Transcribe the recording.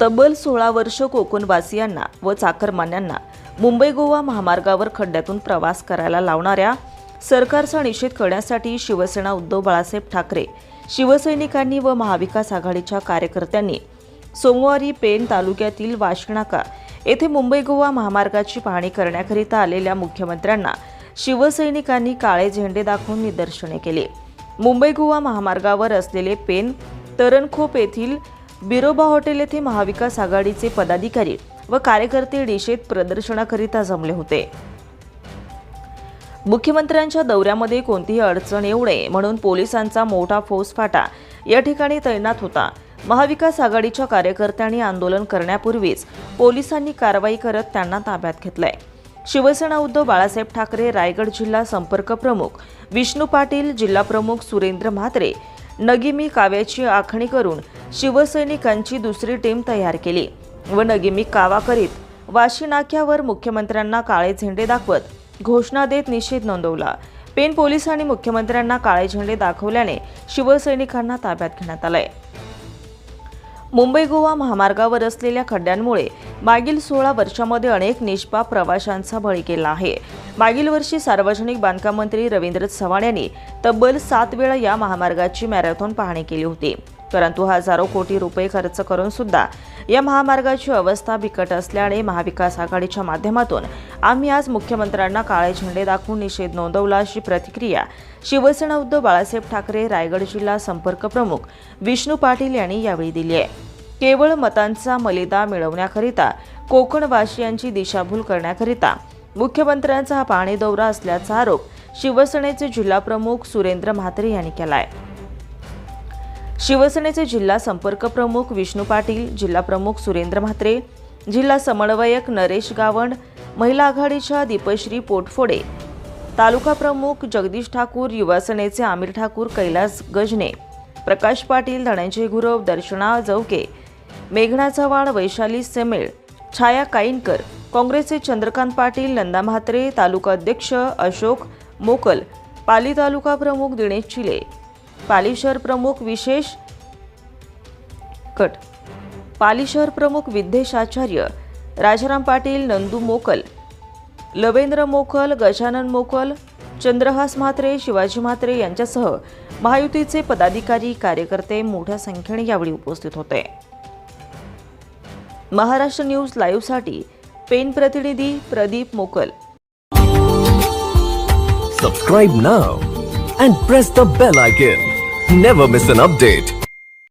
तब्बल सोळा वर्ष कोकणवासियांना व चाकरमान्यांना मुंबई गोवा महामार्गावर खड्ड्यातून प्रवास करायला लावणाऱ्या सरकारचा निषेध करण्यासाठी शिवसेना उद्धव बाळासाहेब ठाकरे शिवसैनिकांनी व महाविकास आघाडीच्या कार्यकर्त्यांनी सोमवारी पेण तालुक्यातील वाशनाका येथे मुंबई गोवा महामार्गाची पाहणी करण्याकरिता आलेल्या मुख्यमंत्र्यांना शिवसैनिकांनी काळे झेंडे दाखवून निदर्शने केली. मुंबई गोवा महामार्गावर असलेले पेन तरणखोप येथील बिरोबा हॉटेल येथे महाविकास आघाडीचे पदाधिकारी व कार्यकर्ते डिशेत प्रदर्शनाकरिता जमले होते. मुख्यमंत्र्यांच्या दौऱ्यामध्ये कोणतीही अडचण येऊ नये म्हणून पोलिसांचा मोठा फौजफाटा या ठिकाणी तैनात होता. महाविकास आघाडीच्या कार्यकर्त्यांनी आंदोलन करण्यापूर्वीच पोलिसांनी कारवाई करत त्यांना ताब्यात घेतलंय. शिवसेना उद्धव बाळासाहेब ठाकरे रायगड जिल्हा संपर्क प्रमुख विष्णू पाटील जिल्हा प्रमुख सुरेंद्र म्हात्रे नगिमी काव्याची आखणी करून शिवसैनिकांची दुसरी टीम तयार केली व नगिमी कावा करीत वाशी नाक्यावर मुख्यमंत्र्यांना काळे झेंडे दाखवत घोषणा देत निषेध नोंदवला. पेन पोलिसांनी मुख्यमंत्र्यांना काळे झेंडे दाखवल्याने शिवसैनिकांना ताब्यात घेण्यात आलंय. मुंबई गोवा महामार्गावर असलेल्या खड्ड्यांमुळे मागील सोळा वर्षामध्ये अनेक निष्पाप प्रवाशांचा बळी गेला आहे. मागील वर्षी सार्वजनिक बांधकाम मंत्री रवींद्र चव्हाण यांनी तब्बल सात वेळा या महामार्गाची मॅरेथॉन पाहणी केली होती. परंतु हजारो कोटी रुपये खर्च करून सुद्धा या महामार्गाची अवस्था बिकट असल्याने महाविकास आघाडीच्या माध्यमातून आम्ही आज मुख्यमंत्र्यांना काळे झेंडे दाखवून निषेध नोंदवला अशी प्रतिक्रिया शिवसेना उद्धव बाळासाहेब ठाकरे रायगड जिल्हा संपर्क प्रमुख विष्णू पाटील यांनी यावेळी दिली आहे. केवळ मतांचा मलिदा मिळवण्याकरिता कोकणवासियांची दिशाभूल करण्याकरिता. मुख्यमंत्र्यांचा हा पाणी दौरा असल्याचा आरोप शिवसेनेचे जिल्हा प्रमुख सुरेंद्र म्हात्रे यांनी केलाय. शिवसेनेचे जिल्हा संपर्क प्रमुख विष्णू पाटील जिल्हा प्रमुख सुरेंद्र म्हात्रे जिल्हा समन्वयक नरेश गावंड महिला आघाडीच्या दीपश्री पोटफोडे तालुका प्रमुख जगदीश ठाकूर युवासेनेचे आमिर ठाकूर कैलास गजने प्रकाश पाटील धनंजय गुरव दर्शना जवके मेघना चव्हाण वैशाली सेमेळ छाया काईनकर काँग्रेसचे चंद्रकांत पाटील नंदा म्हात्रे तालुका अध्यक्ष अशोक मोकल पाली तालुका प्रमुख दिनेश चिले पाली शहर प्रमुख विशेष कट पाली शहर प्रमुख विद्देश आचार्य राजाराम पाटील नंदू मोकल लवेंद्र मोकल गजानन मोकल चंद्रहास म्हात्रे शिवाजी म्हात्रे यांच्यासह महायुतीचे पदाधिकारी कार्यकर्ते मोठ्या संख्येने यावेळी उपस्थित होते. महाराष्ट्र न्यूज लाईव्हसाठी पेन प्रतिनिधी Pradeep Mokal. Subscribe now and press the bell icon never miss an update